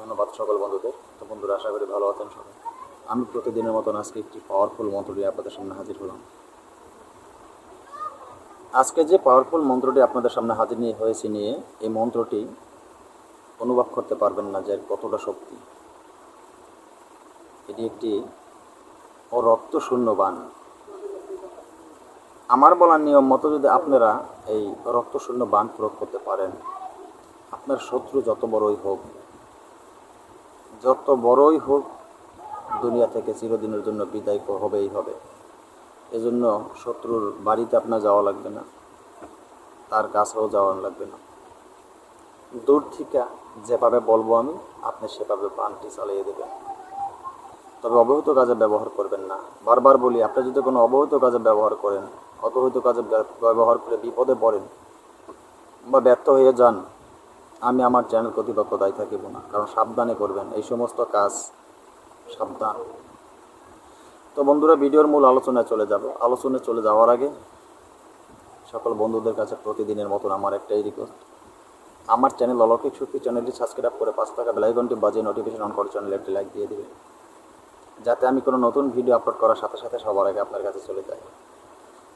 ধন্যবাদ সকল বন্ধুদের। তো বন্ধুরা, আশা করি ভালো আছেন সবাই। আমি প্রতিদিনের মতন আজকে একটি পাওয়ারফুল মন্ত্র নিয়ে আপনাদের সামনে হাজির হলাম। আজকে যে পাওয়ারফুল মন্ত্রটি আপনাদের সামনে হাজির নিয়ে হয়েছে নিয়ে, এই মন্ত্রটি অনুভব করতে পারবেন না যে কতটা শক্তি। এটি একটি ও রক্ত শূন্য বান। আমার বলার নিয়ম মতো যদি আপনারা এই রক্তশূন্য বান প্রয়োগ করতে পারেন, আপনার শত্রু যত বড়ই হোক যত বড়ই হোক, দুনিয়া থেকে চিরদিনের জন্য বিদায় হবেই হবে। এজন্য শত্রুর বাড়িতে আপনার যাওয়া লাগবে না, তার কাছেও যাওয়া লাগবে না। দূর থেকে যেভাবে বলব আমি, আপনি সেভাবে বানটি চালিয়ে দেবেন। তবে অবহিত কাজে ব্যবহার করবেন না। বারবার বলি, আপনি যদি কোনো অবহিত কাজে ব্যবহার করেন, অবহিত কাজে ব্যবহার করে বিপদে পড়েন বা ব্যর্থ হয়ে যান আমি আমার চ্যানেল কর্তৃপক্ষ দায়ী থাকিব না, কারণ সাবধানে করবেন। এই সমস্ত কাজ সাবধান। তো বন্ধুরা, ভিডিওর মূল আলোচনায় চলে যাব। আলোচনায় চলে যাওয়ার আগে সকল বন্ধুদের কাছে প্রতিদিনের মতন আমার একটাই রিকোয়েস্ট আমার চ্যানেল অলৌকিক শক্তি চ্যানেলটি সাবস্ক্রাইব করে পাঁচ টাকা বেলাইকনটি বাজিয়ে নোটিফিকেশন অন করে চ্যানেলে একটি লাইক দিয়ে দেবে যাতে আমি কোনো নতুন ভিডিও আপলোড করার সাথে সাথে সবার আগে আপনার কাছে চলে যায়।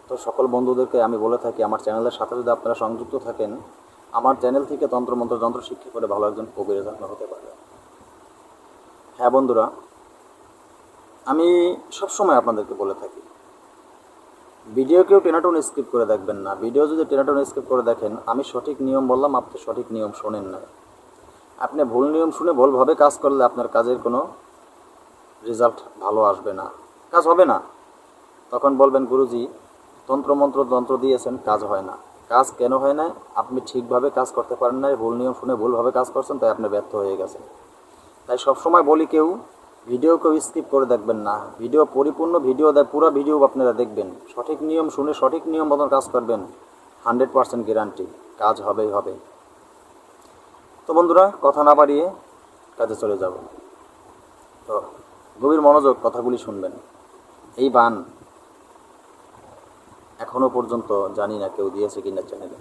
তো সকল বন্ধুদেরকে আমি বলে থাকি, আমার চ্যানেলের সাথে যদি আপনারা সংযুক্ত থাকেন আমার চ্যানেল থেকে তন্ত্রমন্ত্র, যন্ত্র শিক্ষা করে ভালো একজন কবিরাজ আপনার হতে পারবে হ্যাঁ বন্ধুরা, আমি সবসময় আপনাদেরকে বলে থাকি ভিডিও কেউ টেনাটন স্কিপ করে দেখবেন না। ভিডিও যদি টেনাটন স্কিপ করে দেখেন, আমি সঠিক নিয়ম বললাম, আপনি সঠিক নিয়ম শোনেন না। আপনি ভুল নিয়ম শুনে ভুলভাবে কাজ করলে আপনার কাজের কোনো রেজাল্ট ভালো আসবে না। কাজ হবে না। তখন বলবেন, গুরুজি, তন্ত্রমন্ত্র, যন্ত্র দিয়েছেন, কাজ হয় না। কাজ কেন হয় না আপনি ঠিকভাবে কাজ করতে পারেন না ভুল নিয়ম শুনে ভুলভাবে কাজ করছেন, তাই আপনি ব্যর্থ হয়ে গেছেন। তাই সবসময় বলি কেউ, ভিডিও কেউ স্কিপ করে দেখবেন না। ভিডিও পরিপূর্ণ ভিডিও দেয়, পুরো ভিডিও আপনারা দেখবেন। সঠিক নিয়ম শুনে সঠিক নিয়ম মতন কাজ করবেন, হান্ড্রেড পার্সেন্ট গ্যারান্টি, কাজ হবেই হবে। তো বন্ধুরা, কথা না বাড়িয়ে কাজে চলে যাব। তো গভীর মনোযোগ, কথাগুলি শুনবেন। এই বান এখনও পর্যন্ত জানি না কেউ দিয়েছে কিনা চ্যানেলে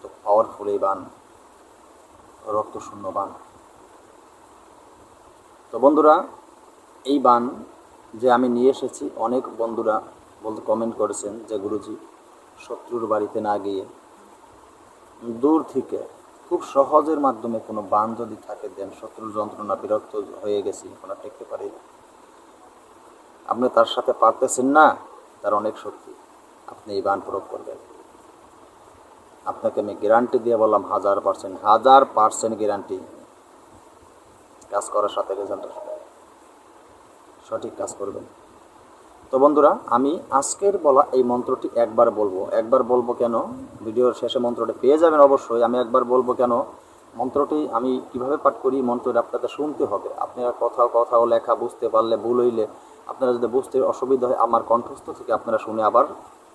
তো পাওয়ারফুল এই বান রক্ত শূন্য বান। তো বন্ধুরা, এই বান যে আমি নিয়ে এসেছি, অনেক বন্ধুরা বলতে কমেন্ট করেছেন যে গুরুজি, শত্রুর বাড়িতে না গিয়ে দূর থেকে খুব সহজের মাধ্যমে কোনো বান যদি থাকে, দেন শত্রুর যন্ত্রণা বিরক্ত হয়ে গেছি এখন টেকতে পারি না। আপনি তার সাথে পারতেছেন না? তার অনেক শক্তি। আপনি এই বান প্রয়োগ করবেন। আপনাকে আমি গ্যারান্টি দিয়ে বললাম, হাজার পার্সেন্ট হাজার পার্সেন্ট গ্যারান্টি কাজ করার সাথে রেজাল্ট আসবে। সঠিক কাজ করবেন। তো বন্ধুরা, আমি আজকের বলা এই মন্ত্রটি একবার বলব। একবার বলব কেন? ভিডিওর শেষে মন্ত্রটি পেয়ে যাবেন অবশ্যই। আমি একবার বলব কেন? মন্ত্রটি আমি কীভাবে পাঠ করি? মন্ত্রটি আপনাদের শুনতে হবে। আপনারা কথাও কথাও লেখা, বুঝতে পারলে ভুল হইলে আপনারা যদি বুঝতে অসুবিধা হয়, আমার কণ্ঠস্থ থেকে আপনারা শুনে আবার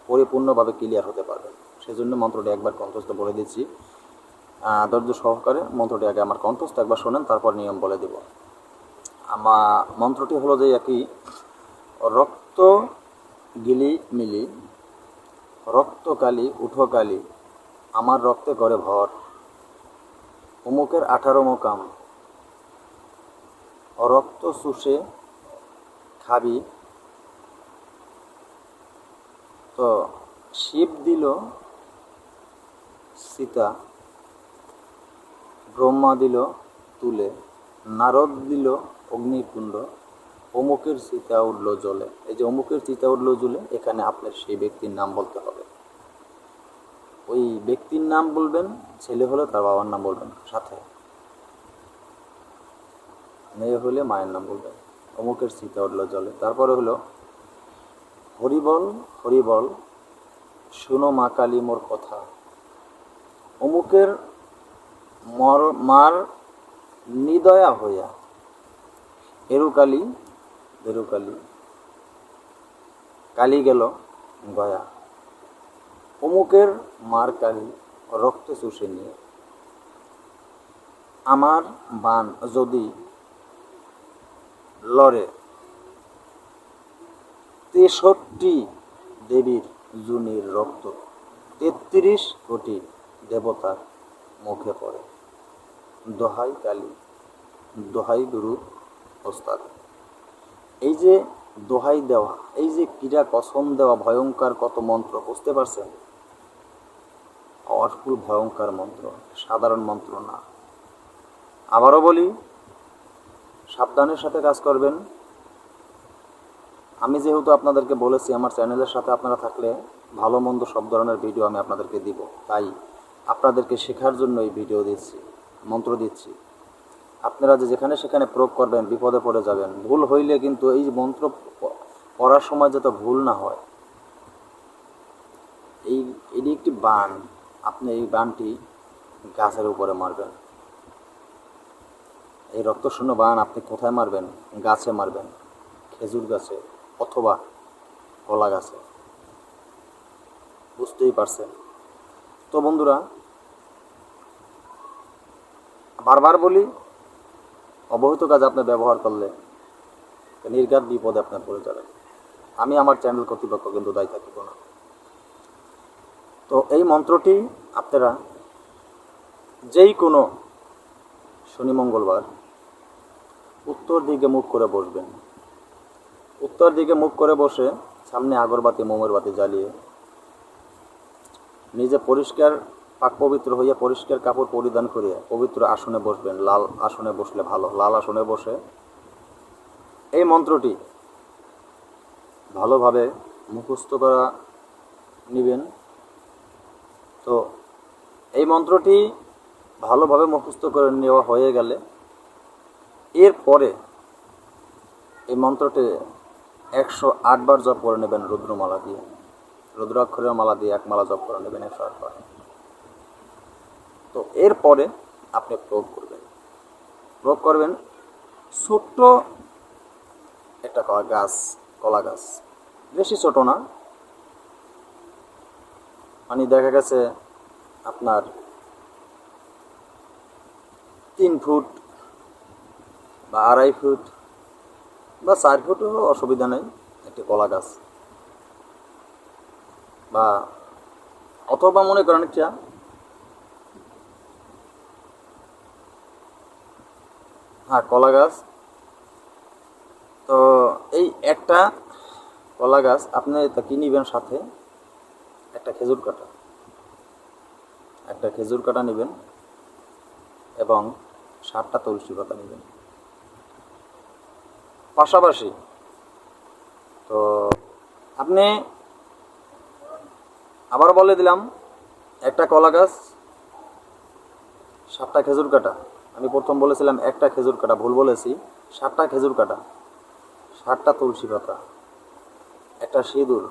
পরিপূর্ণভাবে ক্লিয়ার হতে পারবেন। সেজন্য মন্ত্রটি একবার কণ্ঠস্থ বলে দিচ্ছি। ধৈর্য সহকারে মন্ত্রটি আগে আমার কণ্ঠস্থ একবার শোনেন, তারপর নিয়ম বলে দেব। আমার মন্ত্রটি হলো যে একই, রক্ত গিলি মিলি রক্তকালি উঠোকালি আমার রক্তে করে ভর অমুকের আঠারো মোকাম রক্ত শুষে খাবি। তো শিব দিল সীতা, ব্রহ্মা দিল তুলে, নারদ দিল অগ্নিকুণ্ড, অমুকের চিতা উঠল জলে। এই যে অমুকের চিতা উঠল জলে, এখানে আপনার সেই ব্যক্তির নাম বলতে হবে। ওই ব্যক্তির নাম বলবেন, ছেলে হলে তার বাবার নাম বলবেন, সাথে। মেয়ে হলে মায়ের নাম বলবেন। অমুকের চিতা উঠল জলে। তারপরে হলো, হরিবল হরিবল, শুনো মা কালী মোর কথা। অমুকের মর, মার নিদয়া হইয়া, এরুকালি বেরুকালি কালি গেল গয়া। অমুকের মার কালি রক্ত চুষে নিয়ে। আমার বান যদি লড়ে তেষট্টি দেবীর জুনির রক্ত, তেত্রিশ কোটি দেবতার মুখে পড়ে। দোহাই কালী, দোহাই গুরু ওস্তাদ। এই যে দোহাই দেওয়া, এই যে ক্রীড়া কসম দেওয়া ভয়ঙ্কর কত মন্ত্র, বুঝতে পারছেন? পাওয়ারফুল ভয়ঙ্কর মন্ত্র, সাধারণ মন্ত্র না। আবারও বলি সাবধানের সাথে কাজ করবেন। আমি যেহেতু আপনাদেরকে বলেছি, আমার চ্যানেলের সাথে আপনারা থাকলে ভালো মন্দ সব ধরনের ভিডিও আমি আপনাদেরকে দিব। তাই আপনাদেরকে শেখার জন্য এই ভিডিও দিচ্ছি, মন্ত্র দিচ্ছি। আপনারা যে যেখানে সেখানে প্রয়োগ করবেন, বিপদে পড়ে যাবেন। ভুল হইলে কিন্তু এই মন্ত্র পড়ার সময় যাতে ভুল না হয়। এই, এটি একটি বান। আপনি এই বানটি গাছের উপরে মারবেন। এই রক্তশূন্য বান আপনি কোথায় মারবেন? গাছে মারবেন। খেজুর গাছে অথবা কলা গাছে। বুঝতেই পারছেন? তো বন্ধুরা, বারবার বলি, অবহিত কাজ আপনি ব্যবহার করলে নির্ঘাত বিপদে আপনার পড়ে যাবেন আমি আমার চ্যানেল কর্তৃপক্ষ কিন্তু দায়ী থাকিব না। তো এই মন্ত্রটি আপনারা যেই কোনো শনি, মঙ্গলবার উত্তর দিকে মুখ করে বসবেন। উত্তর দিকে মুখ করে বসে সামনে আগরবাতি মোমের বাতি জ্বালিয়ে নিজে পরিষ্কার, পাক পবিত্র হইয়া পরিষ্কার কাপড় পরিধান করিয়া পবিত্র আসনে বসবেন। লাল আসনে বসলে ভালো, লাল আসনে বসে এই মন্ত্রটি ভালোভাবে মুখস্থ করা নিবেন। তো এই মন্ত্রটি ভালোভাবে মুখস্থ করে নেওয়া হয়ে গেলে এরপরে এই মন্ত্রটি একশো আটবার জপ করে নেবেন রুদ্রমালা দিয়ে। রুদ্রাক্ষরের মালা দিয়ে এক মালা জপ করে নেবেন একশো আটবার তো এরপরে আপনি প্রয়োগ করবেন। প্রয়োগ করবেন ছোট্ট একটা কলা গাছ কলা গাছ। বেশি ছোট না। মানে দেখা গেছে আপনার তিন ফুট বা আড়াই ফুট বা চার ফুটও অসুবিধা নেই, একটি কলা গাছ। বা অথবা মনে করেন একটা হ্যাঁ কলা গাছ। তো এই একটা কলা গাছ আপনি তা কি নিবেন সাথে? একটা খেজুর কাটা। একটা খেজুর কাটা নেবেন এবং সাতটা তুলসী পাতা নেবেন। পাশাপাশি তো আপনি আবার বলে দিলাম, একটা কলা গাছ, সাতটা খেজুর কাটা। আমি প্রথম বলেছিলাম একটা খেজুর কাটা, ভুল বলেছি, সাতটা খেজুর কাটা, সাতটা তুলসী পাতা, একটা সিঁদুর।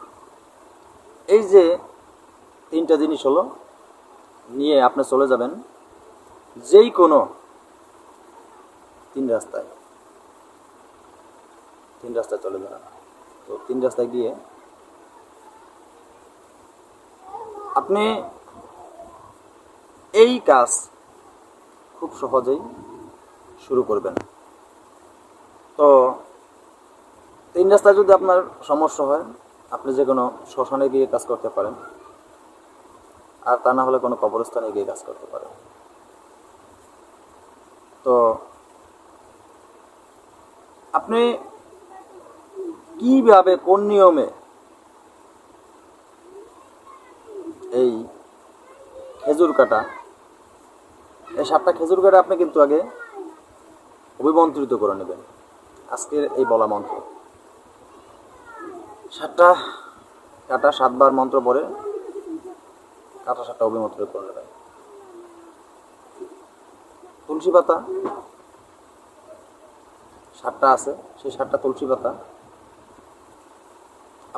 এই যে তিনটা জিনিস হলো, নিয়ে আপনি চলে যাবেন যেই কোনো তিন রাস্তায়। তিন রাস্তায় চলে যাবেন তো তিন রাস্তায় গিয়ে আপনি এই কাজ খুব সহজেই শুরু করবেন। তো তিন রাস্তায় যদি আপনার সমস্যা হয়, আপনি যে কোনো শ্মশানে গিয়ে কাজ করতে পারেন, আর তা না হলে কোনো কবরস্থানে গিয়ে কাজ করতে পারেন। তো আপনি কীভাবে, কোন নিয়মে? এই খেজুর কাটা। এই সাতটা খেজুর কাটা আপনি কিন্তু আগে অভিমন্ত্রিত করে নেবেন। আজকের এই বলা মন্ত্র। সাতটা কাটা, সাতবার মন্ত্র পরে কাটা সাতটা অভিমন্ত্রিত করে নেবেন। তুলসী পাতা, সাতটা আছে, সেই সাতটা তুলসী পাতা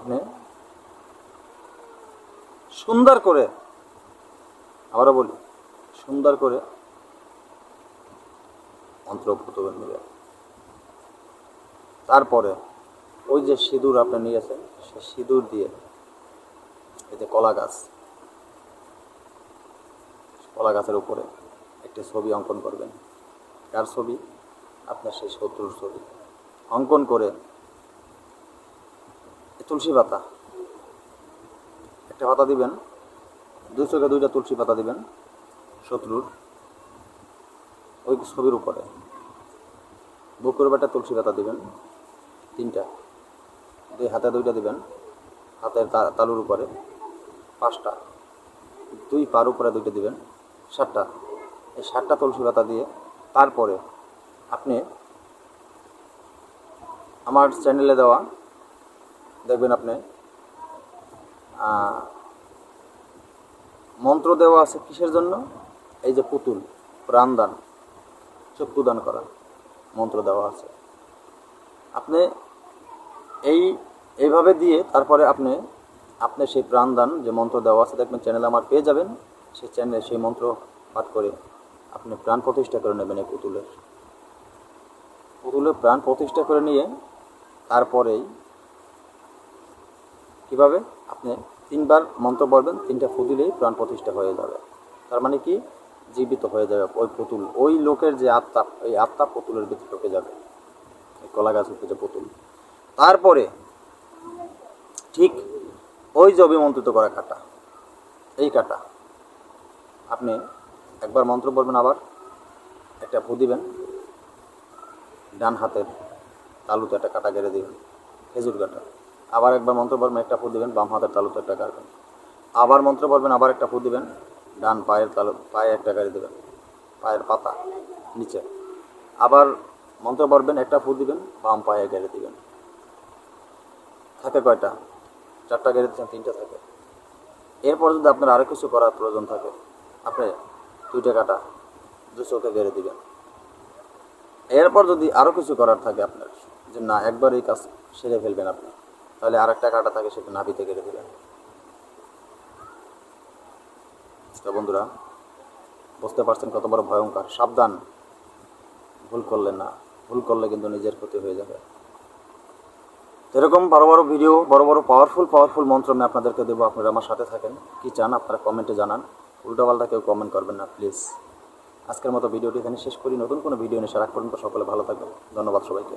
আপনি? সুন্দর করে, আবারও বলি, সুন্দর করে মন্ত্রপুত নেবে তারপরে ওই যে সিঁদুর আপনি নিয়েছেন, সে সিঁদুর দিয়ে এই যে কলা গাছ, কলা গাছের উপরে একটি ছবি অঙ্কন করবেন। কার ছবি? আপনার সেই শত্রুর ছবি। অঙ্কন করে তুলসী পাতা। একটা পাতা দিবেন। দুই চোখে দুইটা তুলসী পাতা দিবেন, শত্রুর। ওই ছবির উপরে। বুকুর বাটা তুলসী পাতা দিবেন, তিনটা। দুই হাতে দুইটা দিবেন, হাতের তালুর উপরে। পাঁচটা। দুই পার উপরে দুইটা দিবেন, সাতটা। এই সাতটা তুলসী পাতা দিয়ে তারপরে আপনি আমার চ্যানেলে দেওয়া দেখবেন আপনি মন্ত্র দেওয়া আছে কিসের জন্য? এই যে পুতুল, প্রাণদান, চক্ষুদান করা মন্ত্র দেওয়া আছে। আপনি এই, এইভাবে দিয়ে তারপরে আপনি আপনি সেই প্রাণদান যে মন্ত্র দেওয়া আছে, দেখবেন চ্যানেল আমার পেয়ে যাবেন। সেই চ্যানেলে সেই মন্ত্র পাঠ করে আপনি প্রাণ প্রতিষ্ঠা করে নেবেন এই পুতুলের। পুতুলের প্রাণ প্রতিষ্ঠা করে নিয়ে তারপরেই কীভাবে আপনি তিনবার মন্ত্র পড়বেন, তিনটা ফু দিলেই প্রাণ প্রতিষ্ঠা হয়ে যাবে। তার মানে কি? জীবিত হয়ে যাবে ওই পুতুল। ওই লোকের যে আত্মা ওই আত্মা পুতুলের ভিতরে ঢুকে যাবে। কলা গাছের যে পুতুল। তারপরে ঠিক ওই যে অভিমন্ত্রিত করা কাটা, এই কাটা, আপনি একবার মন্ত্র পড়বেন আবার, একটা ফু দিবেন, ডান হাতের তালুতে একটা কাটা গেড়ে দিবেন, খেজুর কাটা। আবার একবার মন্ত্র পড়বেন, একটা ফু দিবেন, বাম হাতের তালুতে একটা কাটবেন আবার মন্ত্র পড়বেন, আবার একটা ফু দিবেন, ডান পায়ের তালু, পায়ে একটা গাড়ি দেবেন, পায়ের পাতা নিচে। আবার মন্ত্র পড়বেন, একটা ফু দিবেন, বাম পায়ে গেড়ে দিবেন। থাকে কয়টা? চারটা গেড়ে দিচ্ছেন, তিনটা থাকে। এরপর যদি আপনার আরও কিছু করার প্রয়োজন থাকে, আপনি দুইটা কাটা দু চোখে গেড়ে দিবেন। এরপর যদি আরও কিছু করার থাকে আপনার, যে না, একবার এই কাজ সেরে ফেলবেন আপনি। তাহলে আর একটা কাটা থাকে সেটা নাভিতে কেটে দেবেন তো বন্ধুরা, বুঝতে পারছেন কত বড় ভয়ঙ্কর। সাবধান। ভুল করলেন না। ভুল করলে কিন্তু নিজের ক্ষতি হয়ে যাবে। এরকম বড় বড় ভিডিও, বড় বড় পাওয়ারফুল পাওয়ারফুল মন্ত্র আমি আপনাদেরকে দেবো। আপনারা আমার সাথে থাকেন। কি চান আপনারা কমেন্টে জানান। উল্টোপাল্টা কেউ কমেন্ট করবেন না প্লিজ আজকের মতো ভিডিওটি এখানে শেষ করি। নতুন কোনো ভিডিও নিয়ে সারা পর্যন্ত সকলে ভালো থাকবেন। ধন্যবাদ সবাইকে।